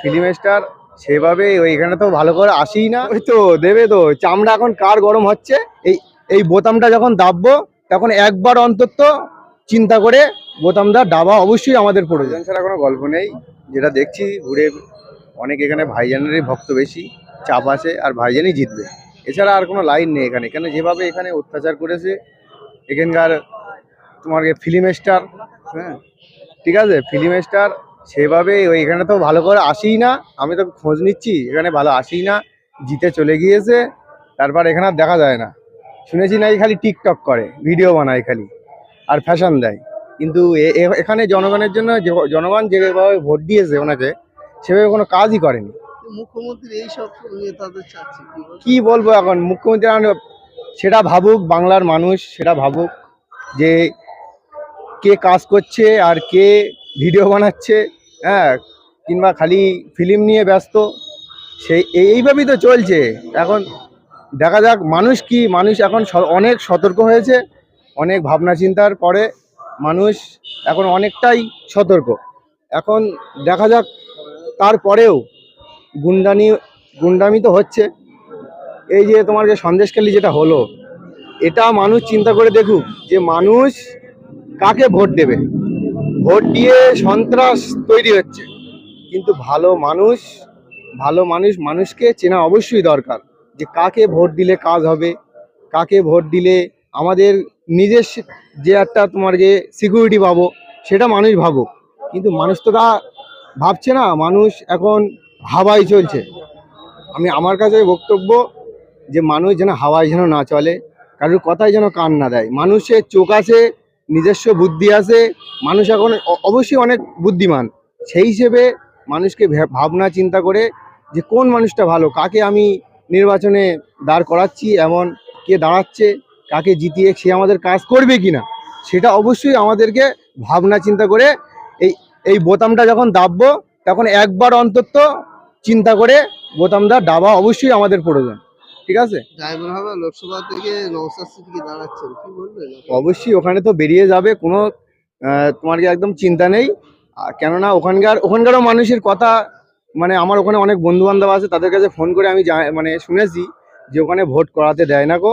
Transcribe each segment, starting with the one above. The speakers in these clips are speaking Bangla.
ফিল্ম স্টার সেভাবে ওইখানে তো ভালো করে আসেই না। ওই তো দেবে তো। চামড়া এখন কার গরম হচ্ছে? এই এই বোতামটা যখন দাববো তখন একবার অন্তত চিন্তা করে বোতামটা দাবা অবশ্যই আমাদের প্রয়োজন ছাড়া কোনো গল্প নেই। যেটা দেখছি ঘুরে অনেক এখানে ভাইজানেরই ভক্ত বেশি চাপ আছে আর ভাইজানই জিতবে। এছাড়া আর কোনো লাইন নেই এখানে। এখানে যেভাবে এখানে অত্যাচার করেছে এখানকার তোমার ফিল্ম স্টার হ্যাঁ? ঠিক আছে? ফিল্ম স্টার সেভাবে এখানে তো ভালো করে আসেই না। আমি তো খোঁজ নিচ্ছি এখানে ভালো আসেই না। জিতে চলে গিয়েছে তারপর এখানে আর দেখা যায় না। শুনেছি নাকি খালি টিকটক করে ভিডিও বানায় খালি আর ফ্যাশন দেয়। কিন্তু এখানে জনগণের জন্য যে- জনগণ যেভাবে ভোট দিয়েছে ওনাকে সেভাবে কোনো কাজই করেনি। মুখ্যমন্ত্রী এইসব চাচ্ছে কি বলব? এখন? মুখ্যমন্ত্রী সেটা ভাবুক বাংলার মানুষ সেটা ভাবুক যে কে কাজ করছে আর কে ভিডিও বানাচ্ছে। হ্যাঁ কিংবা খালি ফিল্ম নিয়ে ব্যস্ত, সেই এই- এইভাবেই তো চলছে। এখন দেখা যাক, মানুষ কি, মানুষ এখন অনেক সতর্ক হয়েছে, অনেক ভাবনা চিন্তার পরে মানুষ এখন অনেকটাই সতর্ক। এখন দেখা যাক, তারপরেও গুন্ডানি গুন্ডামি তো হচ্ছে। এই যে তোমার যে সন্দেশখালি যেটা হলো, এটা মানুষ চিন্তা করে দেখুক যে মানুষ কাকে ভোট দেবে। ভোট দিয়ে সন্ত্রাস তৈরি হচ্ছে। কিন্তু ভালো মানুষ ভালো মানুষ মানুষকে চেনা অবশ্যই দরকার যে কাকে ভোট দিলে কাজ হবে, কাকে ভোট দিলে আমাদের নিজের যে একটা তোমার যে সিকিউরিটি পাবো, সেটা মানুষ ভাবুক। কিন্তু মানুষ তো তা ভাবছে না, মানুষ এখন হাওয়ায় চলছে। আমি আমার কাছে বক্তব্য যে মানুষ যেন হাওয়ায় যেন না চলে, কারোর কথাই যেন কান না দেয়। মানুষের চোখ আছে নিজস্ব বুদ্ধি আছে, মানুষ এখন অবশ্যই অনেক বুদ্ধিমান। সেই হিসেবে মানুষকে ভাবনা, চিন্তা করে যে কোন মানুষটা ভালো, কাকে আমি নির্বাচনে দাঁড় করাচ্ছি, এমন কে দাঁড়াচ্ছে, কাকে জিতিয়ে সে আমাদের কাজ করবে কি না সেটা অবশ্যই আমাদেরকে ভাবনা, চিন্তা করে এই এই বোতামটা যখন দাববো, তখন একবার অন্তত চিন্তা করে বোতামটা দাবা অবশ্যই আমাদের প্রয়োজন। ঠিক আছে? ড্রাইভার হবে লোকসভা থেকে নৌসাদ সিদ্দিকি দাঁড়াচ্ছেন কি বলবেন অবশ্যই ওখানে তো বেরিয়ে যাবে কোনো তোমার কি একদম চিন্তা নেই? আর কেননা ওখানকার ওখানকারও মানুষের কথা মানে আমার ওখানে অনেক বন্ধু বান্ধব আছে তাদের কাছে ফোন করে আমি মানে শুনেছি যে ওখানে ভোট করাতে দেয় না গো।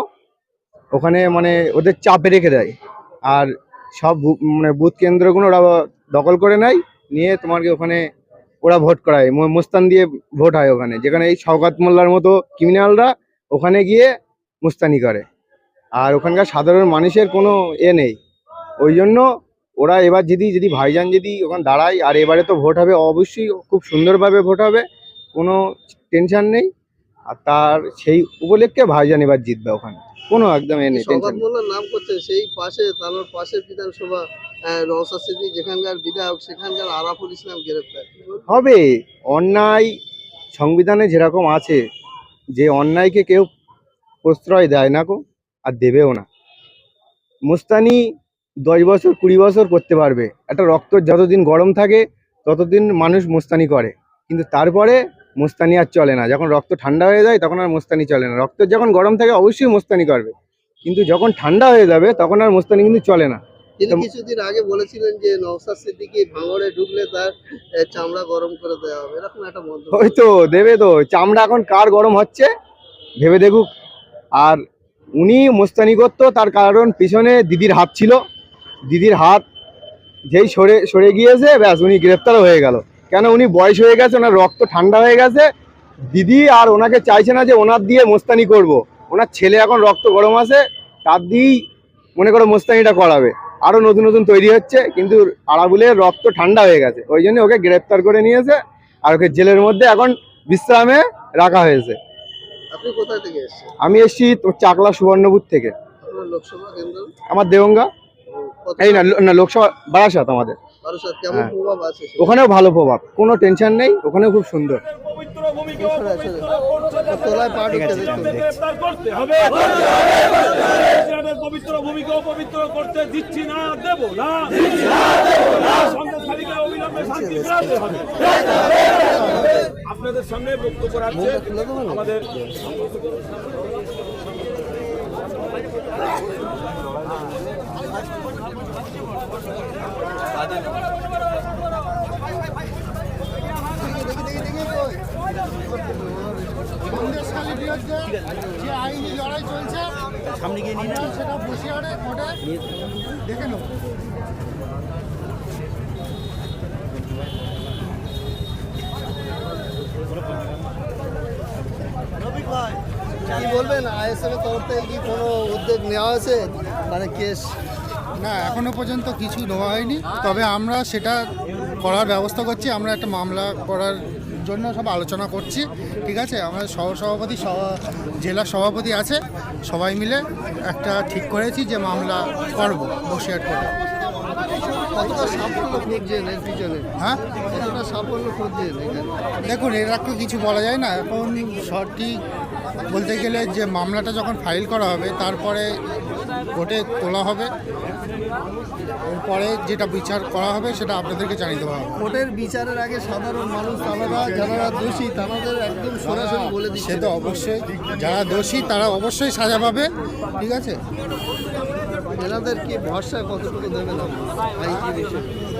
ওখানে মানে ওদের চাপে রেখে দেয়। আর সব মানে বুথ কেন্দ্রগুলো ওরা দখল করে নেয় নিয়ে তোমার কি ওখানে ওরা ভোট করায়। মু- মুস্তান দিয়ে ভোট হয় ওখানে যেখানে এই শওকাত মোল্লার মতো ক্রিমিনালরা ওখানে গিয়ে মুস্তানি করে। আর ওখানকার সাধারণ মানুষের কোনো এ নেই। ওই জন্য ওরা এবার যদি যদি ভাইজান যদি ওখানে দাঁড়ায় আর এবারে তো ভোট হবে অবশ্যই খুব সুন্দরভাবে ভোট হবে কোনো টেনশন নেই। আর তার সেই উপলক্ষে ভাইজান এবার জিতবে ওখানে। কোনো একদম এ নেই টেনশন নাম করছে সেই পাশে তার পাশের বিধানসভা যেখানকার বিধায়ক সেখানকার আরাফুল ইসলাম হবে অন্যায় সংবিধানে যেরকম আছে যে অন্যায়কে কেউ প্রশ্রয় দেয় না কো আর দেবেও না। মুস্তানি দশ বছর, কুড়ি বছর করতে পারবে। একটা রক্ত যতদিন গরম থাকে, ততদিন মানুষ মুস্তানি করে। কিন্তু তারপরে মুস্তানি আর চলে না। যখন রক্ত ঠান্ডা হয়ে যায়, তখন আর মুস্তানি চলে না। রক্ত যখন গরম থাকে, অবশ্যই মুস্তানি করবে। কিন্তু যখন ঠান্ডা হয়ে যাবে, তখন আর মুস্তানি কিন্তু চলে না। তিনি কিছুদিন আগে বলেছিলেন যে নওশাদ সিদ্দিকী ভাঙড়ে ঢুকলে তার চামড়া গরম করে দেওয়া হবে। এরকম একটা মন্তব্য। ওই তো দেবে তো চামড়া এখন কার গরম হচ্ছে? ভেবে দেখুক। আর উনি মোস্তানি করতো তার কারণ পিছনে দিদির হাত ছিল। দিদির হাত যেই সরে সরে গিয়েছে ব্যাস উনি গ্রেপ্তারও হয়ে গেল। কেন উনি বয়স হয়ে গেছে ওনার রক্ত ঠান্ডা হয়ে গেছে। দিদি আর ওনাকে চাইছে না যে ওনার দিয়ে মোস্তানি করব। ওনার ছেলে এখন রক্ত গরম আছে তার দিয়েই মনে করো মোস্তানিটা করাবে। আরও নতুন নতুন তৈরি হচ্ছে কিন্তু আরাবুলের রক্ত ঠান্ডা হয়ে গেছে। ওই জন্য ওকে গ্রেপ্তার করে নিয়েছে আর ওকে জেলের মধ্যে এখন বিশ্রামে রাখা হয়েছে। আপনি কোথা থেকে এসেছেন? আমি এসেছি তোর চাকলা সুবর্ণপুর থেকে। আপনার লোকসভা কেন্দ্র? আমার দেবঙ্গা এই না না লোকসভা বারাসাত আমাদের। হ্যাঁ। ওখানেও ভালো প্রভাব কোনো টেনশন নেই ওখানেও খুব সুন্দর। সরে, সরে। তোলায় পা ঢুকতে করতে হবে। পবিত্র ভূমিকে অপবিত্র করতে দিচ্ছি না দেব না। সন্দেশখালীকে অবিলম্বে শান্তি ফেরাতে হবে। আপনাদের সামনে বক্তব্য রাখছে আমাদের মধ্যে যে আইনি লড়াই চলছে। সামনে গিয়ে সেটা বসিয়ারে কোর্টে দেখে নেব। কি বলবেন? আইএসএফ এর তরফ থেকে কি কোনো উদ্যোগ নেওয়া হয়েছে? মানে কেস? না এখনও পর্যন্ত কিছু দেওয়া হয়নি। তবে আমরা সেটা করার ব্যবস্থা করছি। আমরা একটা মামলা করার জন্য সব আলোচনা করছি ঠিক আছে? আমাদের শহর সভাপতি সভা- জেলা সভাপতি আছে সবাই মিলে একটা ঠিক করেছি যে মামলা করব বসিয়ার করে। সাফল্য খুঁজছেন এর হ্যাঁ? দেখুন এর তো কিছু বলা যায় না এখন সঠিক বলতে গেলে যে মামলাটা যখন ফাইল করা হবে তারপরে ভোটে তোলা হবে এরপরে যেটা বিচার করা হবে সেটা আপনাদেরকে জানিয়ে দেওয়া হবে। কোর্টের বিচারের আগে সাধারণ মানুষ তারা যারা দোষী তাদের একদম সরাসরি বলে দিচ্ছে। সে তো অবশ্যই যারা দোষী তারা অবশ্যই সাজা পাবে ঠিক আছে? এনাদের কি ভরসা কতটুকু দেবেন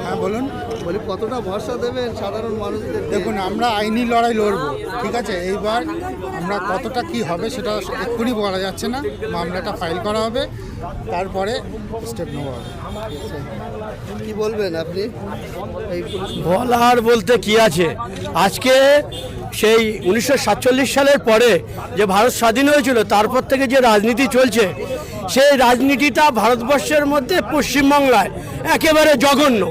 হ্যাঁ বলুন। বলি কতটা ভরসা দেবেন সাধারণ মানুষদের? দেখুন আমরা আইনি লড়াই লড়ব ঠিক আছে? এইবার আমরা কতটা কি হবে সেটা এক্ষুনি বলা যাচ্ছে না। মামলাটা ফাইল করা হবে তারপরে স্টেপ নেওয়া হবে। কি বলবেন আপনি? বলার বলতে কি আছে? আজকে সেই উনিশশো সাতচল্লিশ সালের পরে যে ভারত স্বাধীন হয়েছিল তারপর থেকে যে রাজনীতি চলছে সেই রাজনীতিটা ভারতবর্ষের মধ্যে পশ্চিমবাংলায় একেবারে জঘন্য।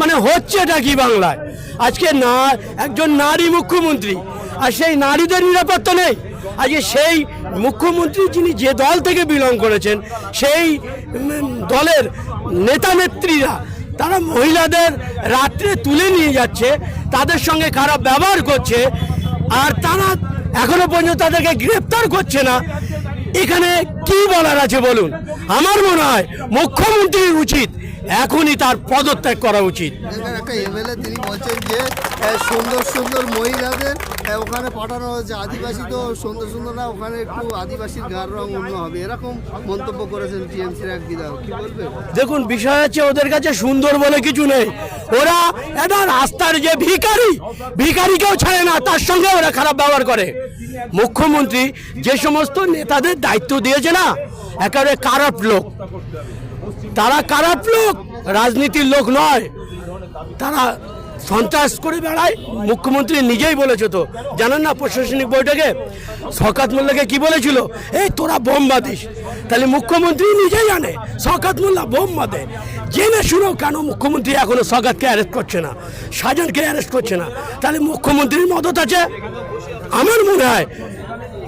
মানে হচ্ছেটা কি বাংলায়? আজকে না একজন নারী মুখ্যমন্ত্রী আর সেই নারীদের নিরাপত্তা নেই। আজকে সেই মুখ্যমন্ত্রী যিনি যে দল থেকে বিলং করেছেন, সেই দলের নেতা নেত্রীরা, তারা মহিলাদের রাত্রে তুলে নিয়ে যাচ্ছে, তাদের সঙ্গে খারাপ ব্যবহার করছে, আর তারা এখনও পর্যন্ত তাদেরকে গ্রেপ্তার করছে না। এখানে কি বলার আছে বলুন? আমার মনে হয় মুখ্যমন্ত্রীর উচিত এখনই তার পদত্যাগ করা উচিত। একটা এমএলএ তিনি বলছেন যে সুন্দর সুন্দর মহিলাদের ওখানে পাঠানো হয়েছে আদিবাসী তো সুন্দর সুন্দর না ওখানে একটু আদিবাসীর গার রং অন্য হবে। এরকম মন্তব্য করেছেন টিএমসির এক বিধায়ক কি বলবেন দেখুন বিষয় হচ্ছে ওদের কাছে সুন্দর বলে কিছু নেই। ওরা একটা রাস্তার যে ভিখারি ভিখারিকেও ছাড়ে না তার সঙ্গে ওরা খারাপ ব্যবহার করে। মুখ্যমন্ত্রী যে সমস্ত নেতাদের দায়িত্ব দিয়েছে না একেবারে খারাপ লোক। তারা খারাপ লোক, রাজনীতির লোক নয়। তারা সন্ত্রাস করে বেড়ায়। মুখ্যমন্ত্রী নিজেই বলেছে তো। জানেন না প্রশাসনিক বৈঠকে? শকাত মোল্লাকে কি বলেছিল? এই তোরা বোম বাঁধিস। তাহলে মুখ্যমন্ত্রী নিজেই জানে শকাত মোল্লা বোম বাঁধে। জেনে শুনেও কেন মুখ্যমন্ত্রী এখনও শকাতকে অ্যারেস্ট করছে না? সাজানকে অ্যারেস্ট করছে না? তাহলে মুখ্যমন্ত্রীর মদত আছে? আমার মনে হয়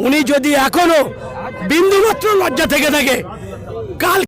উনি যদি এখনও বিন্দুমাত্র লজ্জা থেকে থাকে, কাল